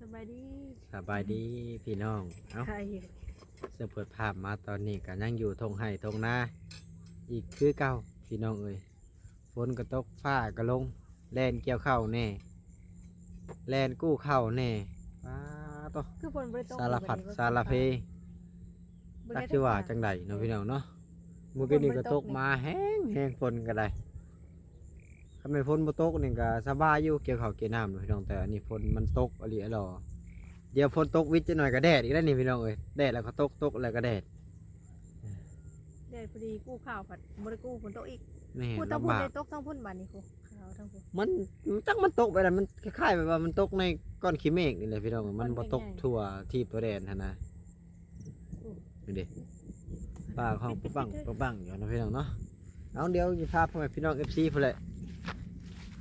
สบายดีสบายดีพี่น้องเอ้าใครอยู่เสื้อเปิดภาพมาตอนนี้ก็ยังอยู่ทงไห้ทงนาอีกคือเก่าพี่น้องเอ้ยฝนก็ตกฟ้าก็ลงแลนเกี่ยวข้าวแน่แลนกู้ข้าวแน่ว้าตวคือฝนบริตกสารพัดสารเพบ่ตัได้กชื่อว่าจังใดเนาะพี่น้องเนาะมื้อกี้นี่ก็ตกมาแห้งแห้งฝนก็ได้ ถ้าไม่นฝนบ่ตกนี่ก็สบายอยู่เกี่ยวข้าวเกี่ยวน้ำเนาะพี่น้องแต่อันนี้ฝนมันตกอะลีอะลอเดี๋ยวฝนตกวิทย์จะหน่อยก็แดดอีกแล้วนี่พี่น้องเอ้ยแดดแล้วก็ตกตกแล้วก็แดดแดดพอดีกู้ข่าวผัดบริกู้ฝนตกอีกนี่พูดทั้งพุ่นลำบากได้ตกทั้งพุ่นบัดนี้ครูข่าวทั้งพุ่น มันจักมันตกไปแล้วมันคล้ายๆแบบว่ามันตกในก้อนขี้เมฆนี่แหละพี่น้องมันบ่ตกก้อนใหญ่ๆ ทั่วที่ตัวแดนหั่นนะนี่ดิป้าห้องปุ๊บปังปุ๊บปังอยู่นะพี่น้องเนาะเอาเดี๋ยวจะพาพ่อแม่พี่น้อง FC พุ่นแหละ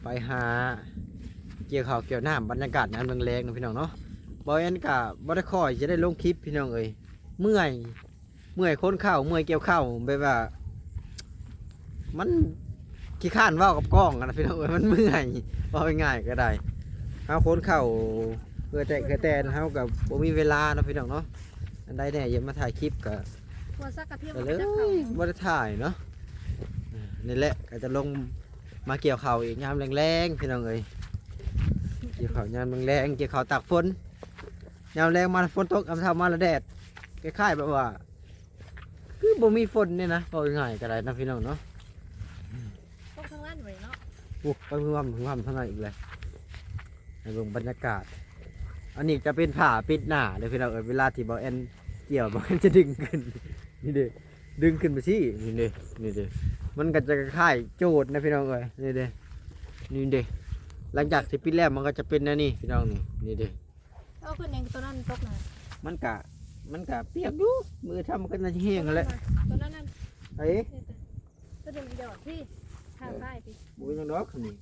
ไปหาเกี่ยวข้าวเกี่ยวน้ำบรรยากาศงานเมืองแรงๆนะพี่น้องเนาะบ่แอนกะบ่ได้คอยจะได้ลงคลิปพี่น้องเอ้ยเมื่อยเมื่อยคนข้าวเมื่อยเกี่ยวข้าวแบบว่า มันขี้ข้านเว่ากับกล้องอะนะพี่น้องเอ้ยมันเมื่อยเว่าง่ายๆก็ได้เฮาคนเข้าเพื่อแต่เพื่อแต่เฮากับบ่มีเวลาเนาะพี่น้องเนาะอันใดแน่อย่ามาถ่ายคลิปก็ตัวซักกระเทียมก็มันเลก็ยจะเข้าบ่ได้ถ่ายเนาะอ่านี่แหละก็จะลง มาเกี่ยวข้าวอีกยามแรงๆพี่น้องเอ้ยเกี่ยวข้าวยามแรงๆเกี่ยวข้าวตากฝนยามแรงมาฝนตกอำทามาละแดดคล้ายๆแบบว่า คือบ่มีฝนเนี่ยนะเอาง่ายๆก็ได้นะพี่น้องเนาะตกทั้งนั้นเลยเนาะโอ้ไปพึ่งว่ำพึ่งว่ำเท่านั้นอีกเลยในเบิ่งบรรยากาศ อันนี้จะเป็นผ้าปิดหน้าเลยพี่น้องเอ้ยเวลาที่บอแอนเกี่ยวบอแอนจะดึงขึ้นนี่เด้ดึงขึ้นไปสินี่เด้นี่เด้ มันก็จะคล้ายๆโจดนะพี่น้องเอ้ยนี่เด้นี่เด้หลังจากที่ปิดแล้วมันก็จะเป็นแนวนี้พี่น้องนี่นี่เด้เอาขึ้นยังตัวนั้นตกนะมันกะมันกะเปียกอยู่มือทำมันก็น่าจะแห้งแล้วแหละตัวนั้นนั่นไอ้นี่ตัวตัวเดียวเดียวพี่ทางใต้พี่บุยยังดอกนี่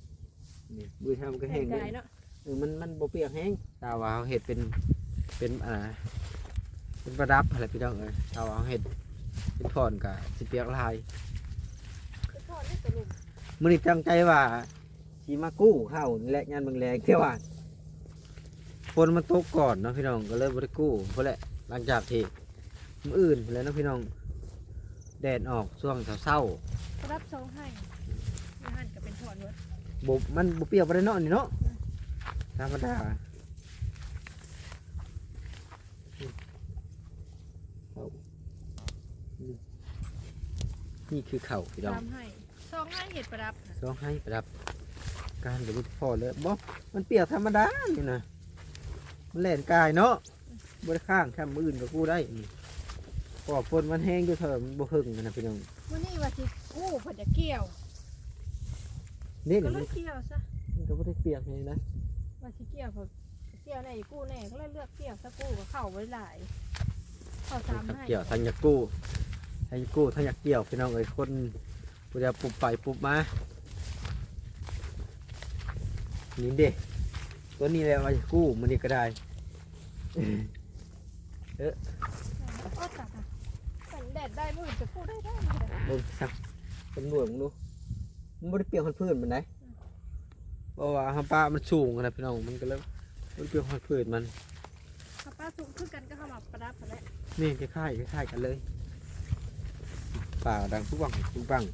นี่มือทำมันก็แห้งไกเลลยเนาะเออมันมันบ่เปียกแห้งตาว่าเขาเห็ดเป็นเป็นอ่าเป็นประดับอะไรพี่น้องเอ้ยตาว่าเขาเห็ดเป็นพรกับสิเปียกลาย คือทอดนี่ตัวลุ มมื้อนี้ตั้งใจว่าสิมากู้ข้าวนี่แหละงานเมืองแรงแต่ว่าฝนมันตกก่อนเนาะพี่น้องก็เลยบ่ได้กู้เพราะแหละหลังจากที่มื้ออื่นไปแล้วเนาะพี่น้องแดดออกช่วงเช้ารับซองให้มีหั่นก็เป็นทอดเว้ยๆบ่มันบ่เปียกบ่ได้เนาะนี่เนาะธรรมดาเอานี่คือข้าวพี่น้องตามให้ ซองให้เห็ดประดับน่ะร้องให้ประดับ การกับลูกพ่อเลยบอกมันเปียกธรรมดานี่นะมันแล่นกายเนาะบริข้างข้ามมืออื่นกับกูได้นี่พอฝนมันแห้งอยู่เถอะมันบ่หึงกันนะพี่น้องวันนี้ว่าสิกู้เพิ่นจะเกี่ยวนี่ก็นี่เลมันยเกี่ยวซะมันก็บ่ได้เปียกเลยนะว่าสิเกี่ยวเขาเกี่ยวในกู้แน่ก็เลยเลือกเกี่ยวสักกู้ก็เข้าไว้หลายเข้าสามทั้งให้เกี่ยวทั้งอยากกู้ทั้งอยากกู้ทั้งอยากเกี่ยวพี่น้องเอ้ยคน ผู้เดียวปุบไปปุบมานี่เด็ตัวนี้แหละว่าจะกู้มันนี่ก็ได้โอ้ตัดอะแต่แดดได้มือจะกู้ได้ได้เลยเบิ่งสักตำรวจมึงดูมันบ่ได้เปรียกคนพื้นมันได้เพราะว่าหาปลามันสูงนะพี่น้องมันก็เลยบ่ได้เปรียกคนพื้นมันข้าป้าสูงขึ้นกันก็เข้ามาประดับกันแล้วนี่คล้ายๆคล้ายๆกันเลยป่าดังทุกวังทุกวัง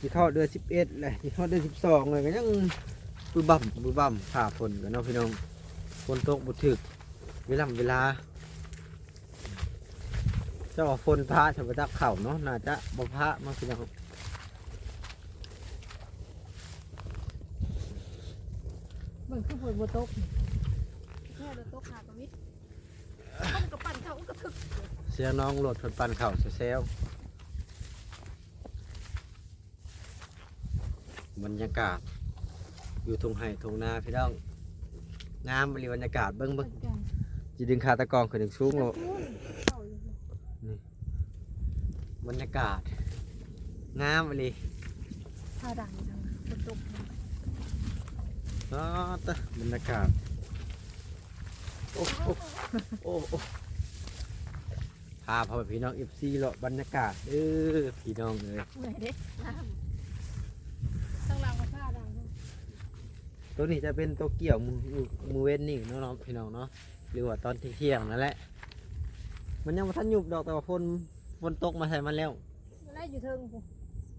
ที่เข้าเดือนสิบเอ็ดเลยที่เข้าเดือนสิบสองเลยก็ยังปื้บั่มปื้บั่มผ่าฝนกันเนาะพี่น้องฝนตกบุถึกเวลาเวลาเจ้าว่าฝนพระจะมาจักเข่าเนาะน่าจะบ่พระมั้งพี่น้องเบิ่งขึ้นฝนบนโต๊ะแค่บนโต๊ะหากระวิทต้นกระปั่นเขาก็ถึกเสียน้องโหลดผลปันเข่าเซล บรรยากาศ อยู่ทงไห่ทงนาพี่น้องงามบริบรรยากาศเบิ้งเบิ้งจีดึงคาตะกองขึ้นถึงสูงโลดเข้าอยู่บรรยากาศงามบริผ้าด่างทางบนโต๊ะอ๋อตะบรรยากาศโอ้โอ้โอ้โอ้พาพ่อแม่พี่น้องเอฟซีเลาะบรรยากาศเออพี่น้องเลย เหนื่อยเด็กน้ำ ตั้งรางมาผ้าด่างไปตัวนี้จะเป็นตัวเกี่ยวมือมือมือเว้นนี่เนาะเนาะพี่น้องเนาะหรือว่าตอนเที่ยงๆนั่นแหละ มันยังบ่ทันหยุบดอกแต่ว่าฝนฝนตกมาใส่มันแล้วมันไล่อยู่เทิงกู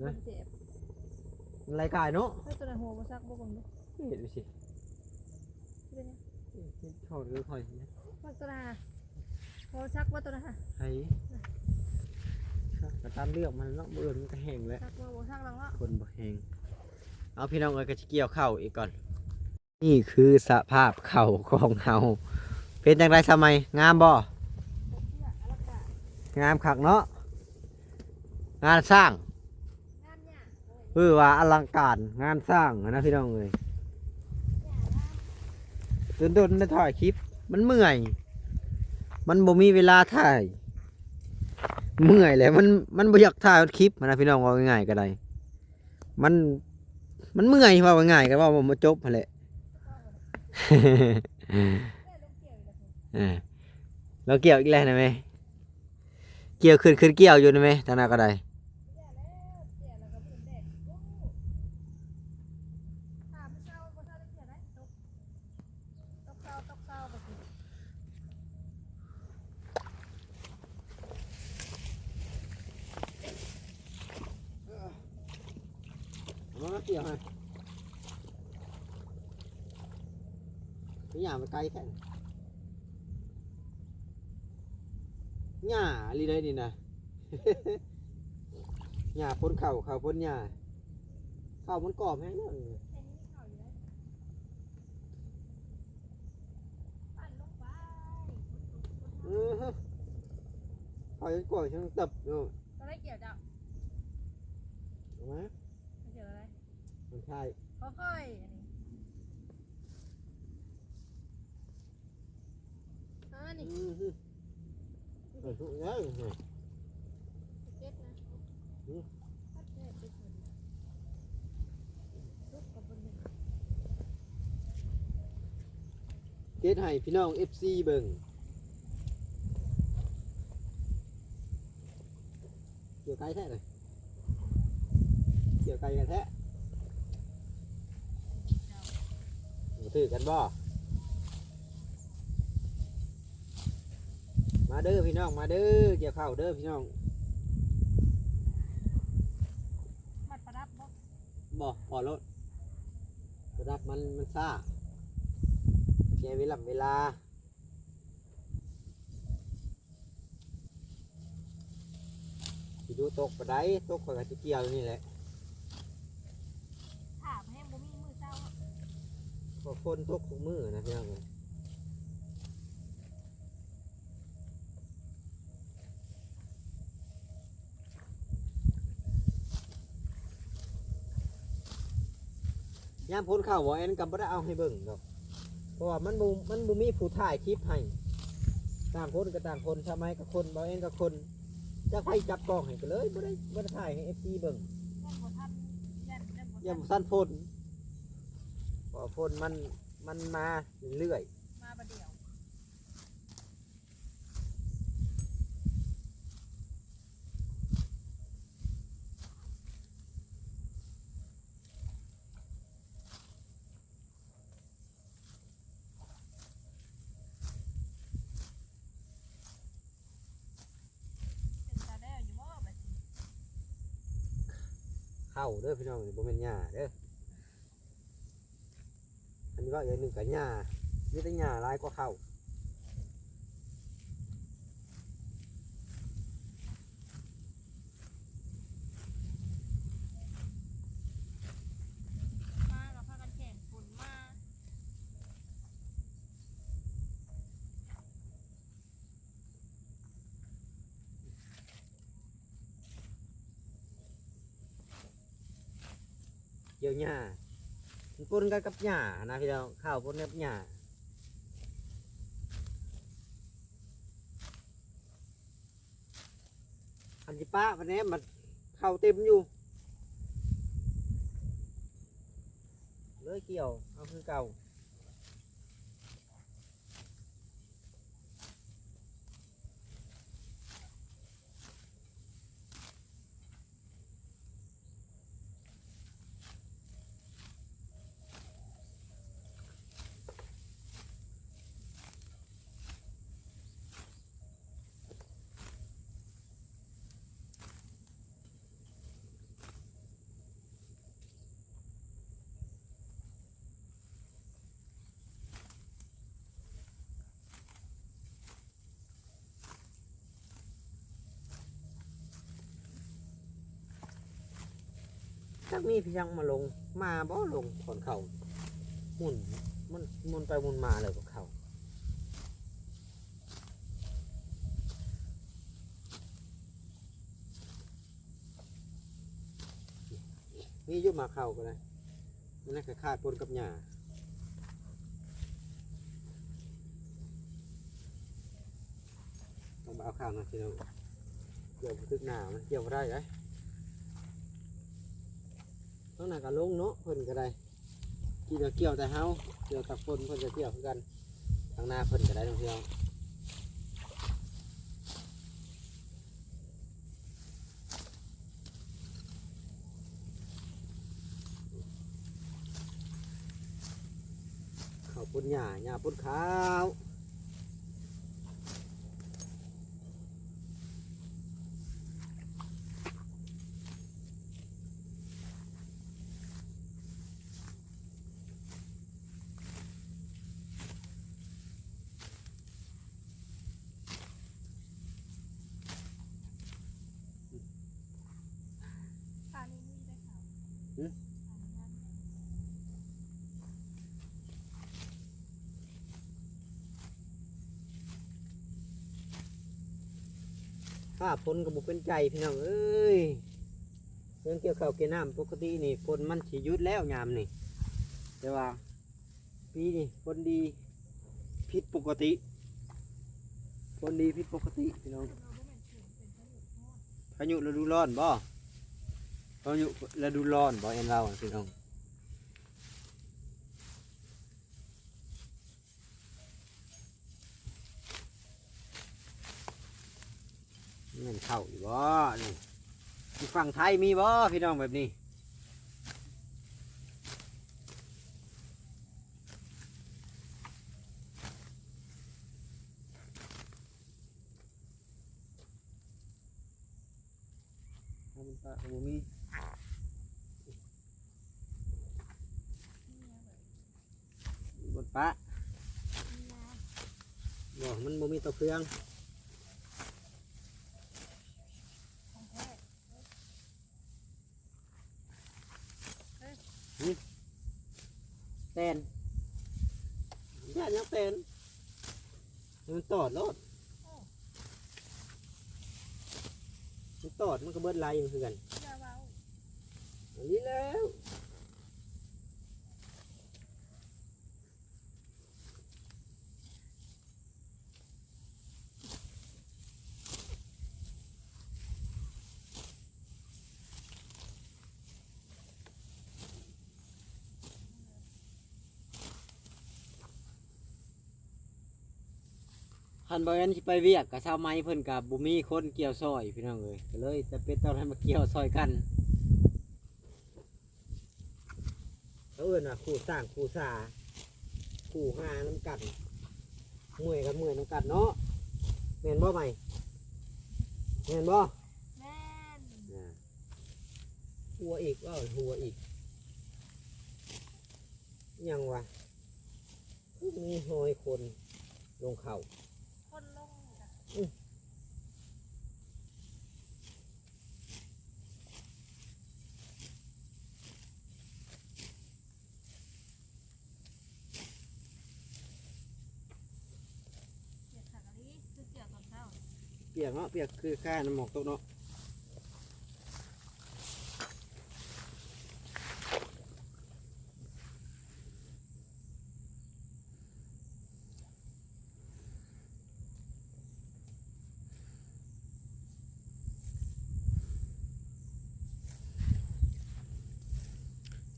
นะมันเจ็บมันไรกายเนาะให้ตัวนั้นหัวบ่ซักบ่กลมดูเห็นดูสิเป็นไงเขาหรือคอยมักตัวนั้นฮะหัวซักว่าตัวนั้นฮะให้ก็ตามเลือกมันเนาะเบื่อมันก็แห้งแล้วซักว่าบ่ซักหลังละคนบ่แห้งเอาพี่น้องเอ้ยก็จะเกี่ยวเข้าวอีกก่อน นี่คือสภาพเข่าของเฮาเป็นจังไรสมัยงามบ่เนี่ยอลังามคักเนาะงานสร้างเนี่ยโอ้ยคือว่าอลังการงานสร้างนะพี่น้องเอ้ยเนี่ยงามโดนได้ถ่ายคลิป มันเมื่อย มันบ่มีเวลาถ่าย เมื่อยแหละมันมันบ่อยากถ่ายคลิปนะพี่น้องว่าง่ายก็ได้ มันมันเมื่อยว่าง่ายก็ว่าบ่มาจบหั่นแหละแม่ลง เราเกี่ยวอีกแล้วนะแม่เกี่ยวขึ้นขึ้นเกี่ยวอยู่นะแม่ทางหน้าก็ได้เนี่ยแล้วเกี่ยวแล้วก็พื้นแดกโอ้ถามเช้าบ่ทันได้เกี่ยวได้ตกตกเช้าตกเช้าบ่สิมาเกี่ยวให้ นี่อย่ามาไกลแค่หญ้าลีเลยนี่นะหญ้าพ้นเข่าเข่าพ้นหญ้าเข่ามันกรอบแห้งเนาะไอ้นี่มีข่าวอยู่แล้วปั่นลงไปอือฮึข่อยกรอบช่างตับเนาะตอนแรกเกี่ยวจ้ะเอามาไม่เกี่ยวอะไรมันใช่ค่อยๆ นนี้อือฮึเออทุกอย่างเลยเก็ตนะอืมพัดแม่เก็ตเหมือนลูกกับบนหนึ่งเกตให้พี่น้อง FC เบิ่งเกี่ยวไกลแท้เลยเกี่ยวไกลกันแท้มาถือกันบ่ มาเด้อพี่น้องมาเด้อเกี่ยวข้าวเด้อพี่น้องมัดประดับบ่บ่พอรถระดับมันมันซ่าแกเวลาเวลาสิดูตกปะไดตกข่อยก็สิเกี่ยวอยู่นี่แหละถามให้บ่มีมือเจ้าพอคนตกทุกมือนะพี่น้อง ยยามพ้นข่าวบ่แอนกับบ่ได้เอาให้เบิ่งดอกเพราะว่ามันบ่มันบ่มีผู้ถ่ายคลิปให้ต่างคนก็ต่างคนทำไมกับคนบ่แอนกับคนจะใครจับกล้องให้ก็เลยบ่ได้บ่ได้ถ่ายให้ FC เบิ่งแม่นบ่ทันแม่นแม่นบ่อย่าทันสั้นพนเพราะพนมันมันมาเรื่อยมาประเดี๋ยวเป็นตาแด้อยู่บ่บัดนี้ ๆเข้าเด้อพี่น้องนี่บ่แม่นหญ้าเด้ออันนี้ว่าอย่างหนึ่งกับหญ้ามีแต่หญ้าหลายกว่าเข้ามาเราพากันแข่งฝนมา เกี่ยวหญ้ามันปนกันกับหญ้านะพี่น้องข้าวปนกับหญ้าอันที่ป้าพันนี้มันเข้าเต็มอยู่เลยเกี่ยวเอาคือเก่า จักมีพี่ยังมาลง มาบ่ลงก่อนเขาหมุนมันมุนไปมุนมาเลยกับเขามียุบมาเข้าก็เลยมันน่าจะคาดปนกับหญ้าต้องเอาข้าวนะทีเดียวเกี่ยวกับทึกหนามันเกี่ยวบ่ได้ไหม ต้งหนักกับลงเนาะเพิ่นก็ได้กี่เดียวเกี่ยวแต่เฮาเกี่ยวกับคนเพิ่นจะเกี่ยวคือกันทางหน้าเพิ่นก็ได้ท่องเที่ยวข้าปุ้นหญ้าหญ้าปุ้นขาว ฟ้าฝนก็บ่เป็นใจพี่น้องเอ้ยเรื่องเกี่ยวข้าวเกี่ยวน้ำปกตินี่ฝนมันสิหยุดแล้วยามนี่แต่ว่าปีนี่ฝนดีผิดปกติฝนดีผิดปกติพี่น้องพายุฤดูร้อนบ่พายุฤดูร้อนบ่เอ็นเราพี่น้อง เงินเข้าอยู่บ่นี่ฝั่งไทยมีบ่พี่น้องแบบนี้เอาเป็นปลาบ่มีบนปลาบ่มันบ่มีตัวเครื่อง เต้นย่านยังเต้นมันตอดรถมันตอดมันก็เบิด ลายอยู่คือกันอันนี้แล้ว คันบริเวณที่ไปเวียกกับชาวไม้เพิ่นกับบุมีคนเกี่ยวซอยพี่น้องเลยก็เลยจะเป็นตอนให้มาเกี่ยวซอยกันเขาเอิ้นว่าคู่สร้างคู่สาคู่หาน้ำกันมวยกับมวยน้ำกันเนาะแม่นบ่ไหมแม่นบ่แม่นอ่าหัวอีกว่าหัวอีกยังวะคือมีหอยคนลงเข่าคนลงจ้ะ เกี่ยวขากะลิคือเกี่ยวตอนเช้าเปียกเนาะเปียกคือค่าน้ำหมอกตกเนาะ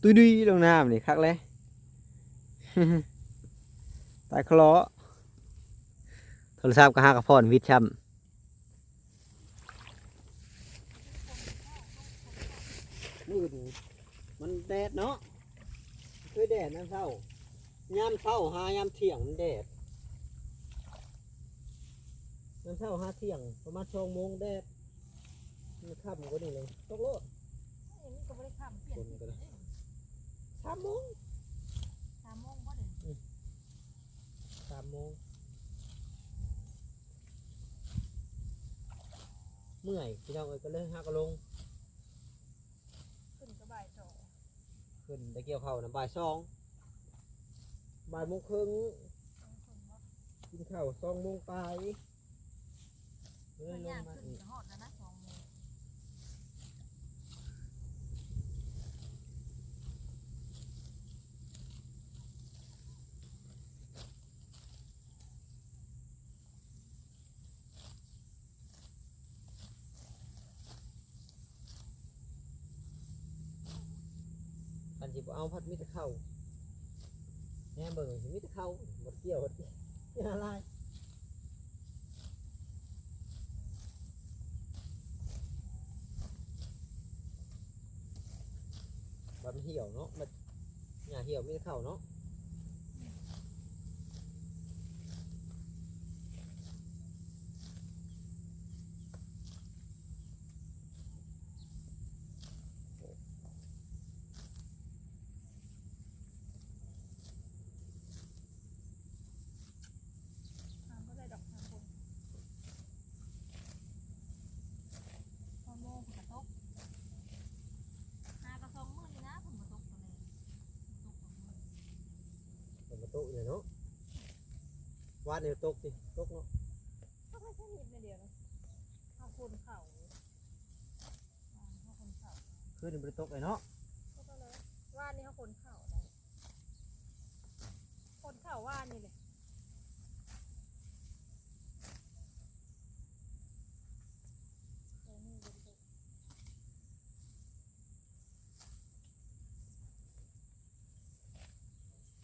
ตุยดุยลงน้ำนี่คักเลยตายคลอโทรศัพท์ก็หากระพรวิทย์ช้ำมืดนี่มันแดดเนาะเคยแดดนะเศร้ายามเช้าหายามเที่ยงมันแดดยามเช้าหาเที่ยงประมาณสองโมงแดดมันค่ำกว่านี้เลยตกโลดเอ้ยนี่ก็ไม่ได้ สามโมงสามโมงก็เดินสามโมงเมื่อยพี่น้องเอ้ยก็เลยหากระลงขึ้นก็บ่ายสองขึ้นได้เกี่ยวข้าวนะบ่ายสองบ่ายโมงครึ่งกินข้าวสองโมงปลายเลมัยนลยางกมาขึ้นอีกจะหอดแล้วนะสองโมง คันสิบ่ เอาพัดมิตรเข้าแน่เบิ่งมิตรเข้าหมดเกี่ยวหมดเกี่ยวอย่าอะไรบันเหี่ยวเนาะมันอย่าเหี่ยวมิตรเข้าเนาะ ทางก็ได้ดอกทางคนสองโมงฝนตกหากระสองมื้อนี่นะฝนบ่ตกตัวเลยตกสองมื้อ เปิดประตูเลยเนาะวาดเดียวตกสิตกเนาะก็ไม่ใช่นิดเดียวนะเอาคนเข่าอ่าเอาคนเข่าขึ้นบริตกเลยเนาะก็ก็เลยว่านนี่เขาคนเข่าได้คนเข่าว่านนี่เลยเออนี่เป็นตัว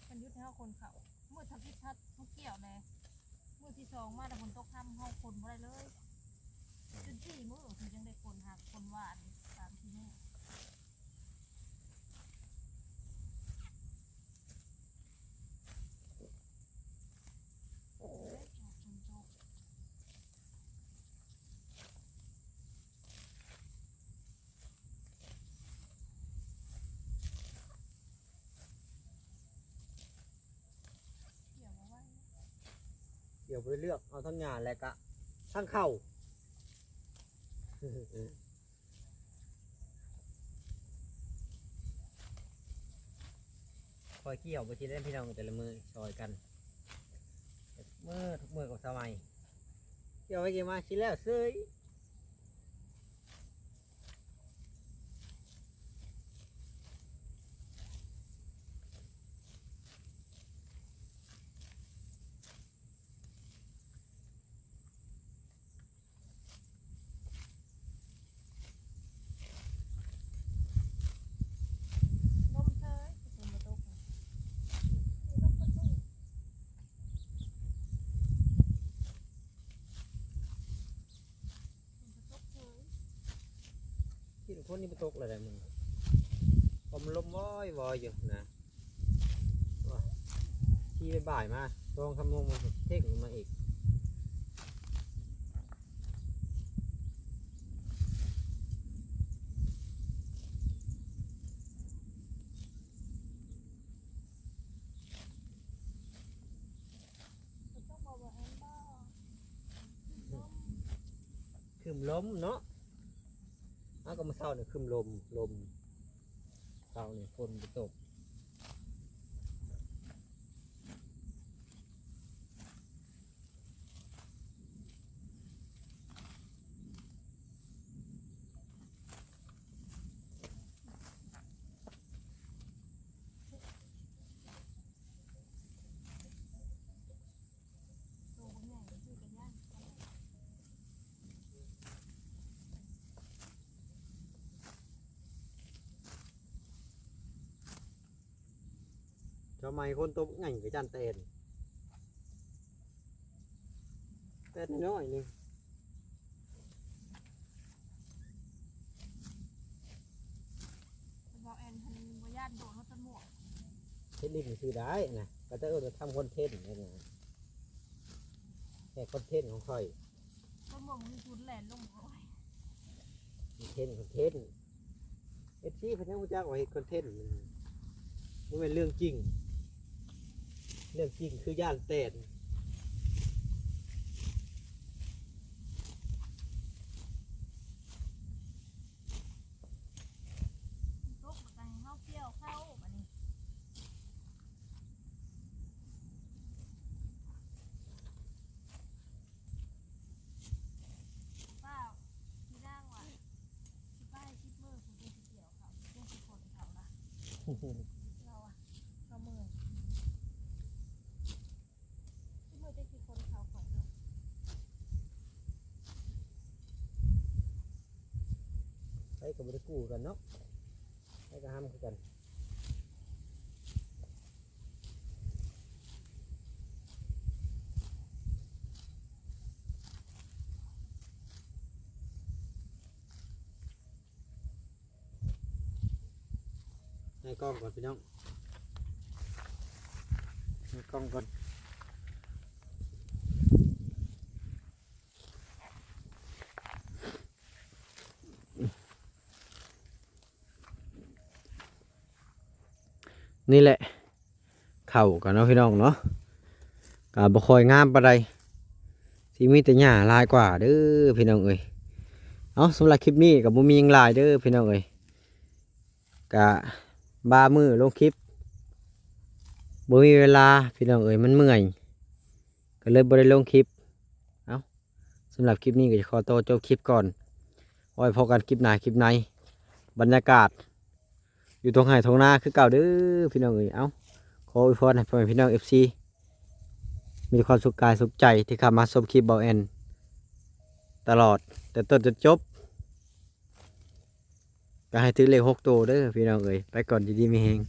มันยุทธให้เขา คนเข่าเมื่อทำพิชัดทุกเกี่ยวเลยเมื่อที่สองมาแต่คนตกทำเขาคนบ่ได้เลยจนที่มือถึงยังได้คนหักคนว่านตามที่แม่ เกี่ยวมาไว้ เดี๋ยวไปเลือกเอาทั้งงานและกะทั้งเข่าคอยเกี่ยวไปทีเล่นพี่น้องแต่ละมือซอยกันมือทุกมือกับสมัยเกี่ยวไปเกี่ยมาชิ้นแล้วเซ้ย ลมเชยเป็นมาตกมีลมกระตุ้นเป็นกระตกเชย ที่ เลยนนี่ไปตกเลยมึงผมลมว้อยวอยอยู่นะที่บ่ายมาตองคำนวณมาเท่งมาอีกระตกบอกว่าแอนบ้าลม คืมลมเนาะเอาก็มาเศร้าเนี่ยคึมลมลมเศร้าเนี่ยฝนตก ตัวบางใหญ่ชื่อกันย่าน ทำ ไมคนตกง่ายกับจันเตนเต้นน้อยหนึงเป็นบอกแอนทันวาย่านโดดเขาต้นหมวกเทนนิสนี่คือได้นะก็จะเออทำคอนเทนต์นี่นะแค่คอนเทนต์ของค่อยต้นหมวกมันมีชุดแหลนลงโอ้ยคอนเทนต์คอนเทนต์เอฟซีพนักงานจ้างว่าเฮ็ดคอนเทนต์มันมันเป็นเรื่องจริง เรื่องจริงคือย่านเตน ตกมาไกลเขาเกี่ยวเข้า เราอะเราเมื่อยที่มือจะกี่คนเขาก่อนเนาะ ไป กับบริกูกันเนาะไปกับห้ามกันให้กล้องก่อนพี่น้องให้กล้องก่อน นี่แหละ เข่ากันเนาะพี่น้องเนาะกาบ่คอยงามปานใดสิมีแต่หญ้าลายกว่าเด้อพี่น้องเอ้ยเอาสำหรับคลิปนี้ก็บ่มียังลายเด้อพี่น้องเอ้ยกะบามือลงคลิปบ่มีเวลาพี่น้องเอ้ยมันเมื่อยก็เลยบ่ได้ลงคลิปเอาสำหรับคลิปนี้ก็จะขอตัวจบคลิปก่อนไว้พบกันคลิปหน้าคลิปในบรรยากาศ อยู่ตรงไห่ตรงนาคือเก่าเด้อพี่น้องเอ้ยเอ้าขออวยพรให้พ่อแม่พี่น้องเอฟซีมีความสุขกายสุขใจที่ขับมาชมคลิปเบาแอนตลอด แต่ต้นจนจบ ก็ให้ถือเลขหกตัวเด้อพี่น้องเอ้ยไปก่อนดีๆมีเฮง